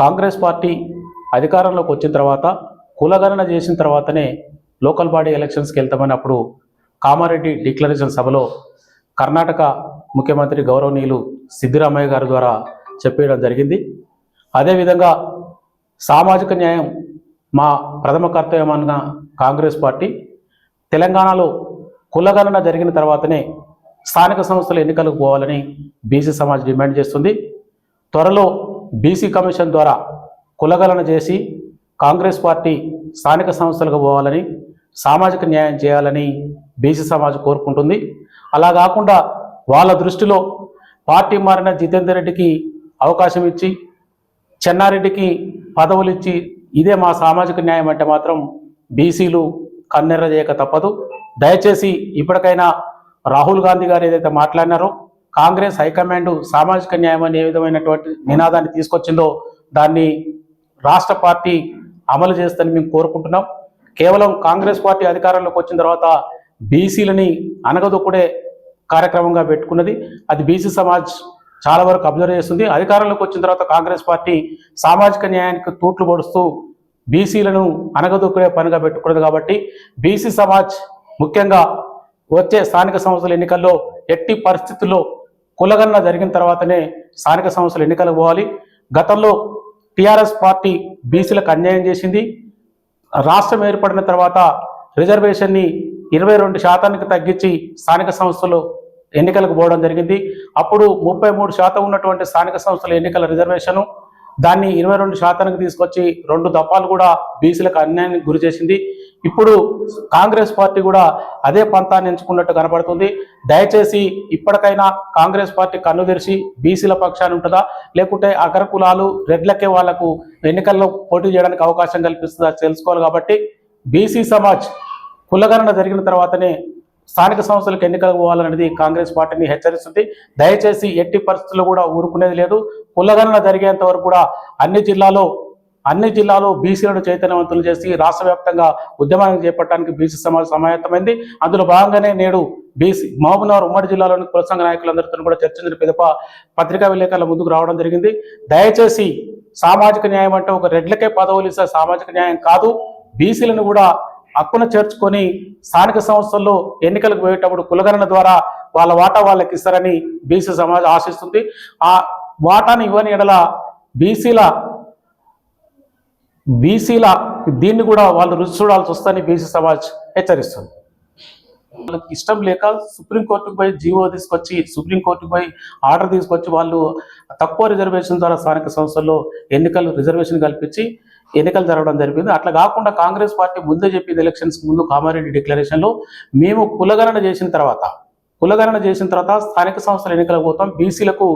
Congress party అధికారంలోకి వచ్చిన తర్వాత కులగణన చేసిన తర్వాతనే లోకల్ బాడీ ఎలక్షన్స్కి వెళ్తామని అప్పుడు కామారెడ్డి డిక్లరేషన్ సభలో కర్ణాటక ముఖ్యమంత్రి గౌరవనీయులు సిద్ధిరామయ్య గారి ద్వారా చెప్పేయడం జరిగింది. అదేవిధంగా సామాజిక న్యాయం మా ప్రథమ కర్తవ్యమన్న కాంగ్రెస్ పార్టీ తెలంగాణలో కులగణన జరిగిన తర్వాతనే స్థానిక సంస్థల ఎన్నికలకు పోవాలని బీసీ సమాజ్ డిమాండ్ చేస్తుంది. త్వరలో బీసీ కమిషన్ ద్వారా కులగలన చేసి కాంగ్రెస్ పార్టీ స్థానిక సంస్థలకు పోవాలని సామాజిక న్యాయం చేయాలని బీసీ సమాజ్ కోరుకుంటుంది. అలా కాకుండా వాళ్ళ దృష్టిలో పార్టీ మారిన జితేందర్ రెడ్డికి అవకాశం ఇచ్చి చెన్నారెడ్డికి పదవులు ఇచ్చి ఇదే మా సామాజిక న్యాయం అంటే మాత్రం బీసీలు కన్నెర్ర చేయక తప్పదు. దయచేసి ఇప్పటికైనా రాహుల్ గాంధీ గారు ఏదైతే మాట్లాడినారో కాంగ్రెస్ హైకమాండ్ సామాజిక న్యాయం అనే ఏ విధమైనటువంటి నినాదాన్ని తీసుకొచ్చిందో దాన్ని రాష్ట్ర పార్టీ అమలు చేస్తుందని మేము కోరుకుంటున్నాం. కేవలం కాంగ్రెస్ పార్టీ అధికారంలోకి వచ్చిన తర్వాత బీసీలని అనగదొక్కుడే కార్యక్రమంగా పెట్టుకున్నది. అది బీసీ సమాజ్ చాలా వరకు అబ్జర్వ్ చేస్తుంది. అధికారంలోకి వచ్చిన తర్వాత కాంగ్రెస్ పార్టీ సామాజిక న్యాయానికి తూట్లు పొడుస్తూ బీసీలను అనగదొక్కుడే పనిగా పెట్టుకున్నది కాబట్టి బీసీ సమాజ్ ముఖ్యంగా వచ్చే స్థానిక సంస్థల ఎన్నికల్లో ఎట్టి పరిస్థితుల్లో కులగన్న జరిగిన తర్వాతనే స్థానిక సంస్థలు ఎన్నికలకు పోవాలి. గతంలో టీఆర్ఎస్ పార్టీ బీసీలకు అన్యాయం చేసింది. రాష్ట్రం ఏర్పడిన తర్వాత రిజర్వేషన్ని ఇరవై రెండు శాతానికి తగ్గించి స్థానిక సంస్థలు ఎన్నికలకు పోవడం జరిగింది. అప్పుడు ముప్పై మూడు శాతం ఉన్నటువంటి స్థానిక సంస్థల ఎన్నికల రిజర్వేషను దాన్ని ఇరవై రెండు శాతానికి తీసుకొచ్చి రెండు దఫాలు కూడా బీసీలకు అన్యాయానికి గురి చేసింది. ఇప్పుడు కాంగ్రెస్ పార్టీ కూడా అదే పంతాన్ని ఎంచుకున్నట్టు కనబడుతుంది. దయచేసి ఇప్పటికైనా కాంగ్రెస్ పార్టీ కన్ను తెరిచి బీసీల పక్షాన్ని ఉంటుందా? లేకుంటే అగ్ర కులాలు రెడ్లకే వాళ్ళకు ఎన్నికల్లో పోటీ చేయడానికి అవకాశం కల్పిస్తుందా తెలుసుకోవాలి కాబట్టి బీసీ సమాజ్ కులగణన జరిగిన తర్వాతనే స్థానిక సంస్థలకు ఎన్నికలకు పోవాలనేది కాంగ్రెస్ పార్టీని హెచ్చరిస్తుంది. దయచేసి ఎట్టి పరిస్థితుల్లో కూడా ఊరుకునేది లేదు. కులగణన జరిగేంత వరకు కూడా అన్ని జిల్లాలో అన్ని జిల్లాలో బీసీలను చైతన్యవంతులు చేసి రాష్ట్ర వ్యాప్తంగా ఉద్యమాన్ని చేపట్టడానికి బీసీ సమాజం సమాయత్తమైంది. అందులో భాగంగానే నేడు బీసీ మహబూబ్నగర్ ఉమ్మడి జిల్లాలోని కుల సంఘ నాయకులందరితో కూడా చర్చించిన పిదప పత్రికా విలేకరుల ముందుకు రావడం జరిగింది. దయచేసి సామాజిక న్యాయం అంటే ఒక రెడ్లకే పదవులు ఇస్తే సామాజిక న్యాయం కాదు. బీసీలను కూడా హక్కున చేర్చుకొని స్థానిక సంస్థల్లో ఎన్నికలకు పోయేటప్పుడు కులగణన ద్వారా వాళ్ళ వాటా వాళ్ళకి ఇస్తారని బీసీ సమాజం ఆశిస్తుంది. ఆ వాటాను ఇవ్వని ఎడల బీసీల బీసీల దీన్ని కూడా వాళ్ళు రుచి చూడాల్సి వస్తుందని బీసీ సమాజ్ హెచ్చరిస్తుంది. వాళ్ళకి ఇష్టం లేక సుప్రీంకోర్టుకు పోయి జీవో తీసుకొచ్చి సుప్రీంకోర్టుకు పోయి ఆర్డర్ తీసుకొచ్చి వాళ్ళు తక్కువ రిజర్వేషన్ ద్వారా స్థానిక సంస్థల్లో ఎన్నికలు రిజర్వేషన్ కల్పించి ఎన్నికలు జరగడం జరిగింది. అట్లా కాకుండా కాంగ్రెస్ పార్టీ ముందే చెప్పింది ఎలక్షన్స్ ముందు కామారెడ్డి డిక్లరేషన్లో మేము కులగణన చేసిన తర్వాత కులగణన చేసిన తర్వాత స్థానిక సంస్థల ఎన్నికల కోసం బీసీలకు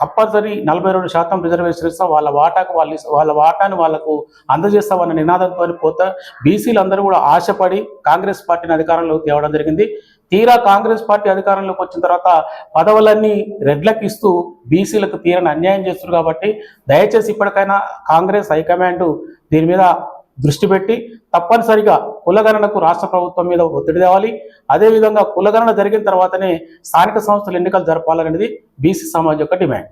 కంపల్సరీ నలభై రెండు శాతం రిజర్వేషన్ ఇస్తాం. వాళ్ళ వాటాకు వాళ్ళు వాళ్ళ వాటాను వాళ్ళకు అందజేస్తామన్న నినాదంతో పోతే బీసీలు అందరూ కూడా ఆశపడి కాంగ్రెస్ పార్టీని అధికారంలోకి తేవడం జరిగింది. తీరా కాంగ్రెస్ పార్టీ అధికారంలోకి వచ్చిన తర్వాత పదవులన్నీ రెడ్లకు ఇస్తూ బీసీలకు తీరని అన్యాయం చేస్తున్నారు కాబట్టి దయచేసి ఇప్పటికైనా కాంగ్రెస్ హైకమాండ్ దీని మీద దృష్టి పెట్టి తప్పనిసరిగా కులగణనకు రాష్ట్ర ప్రభుత్వం మీద ఒత్తిడి తేవాలి. అదేవిధంగా కులగణన జరిగిన తర్వాతనే స్థానిక సంస్థల ఎన్నికలు జరపాలనేది బీసీ సమాజ్ యొక్క డిమాండ్.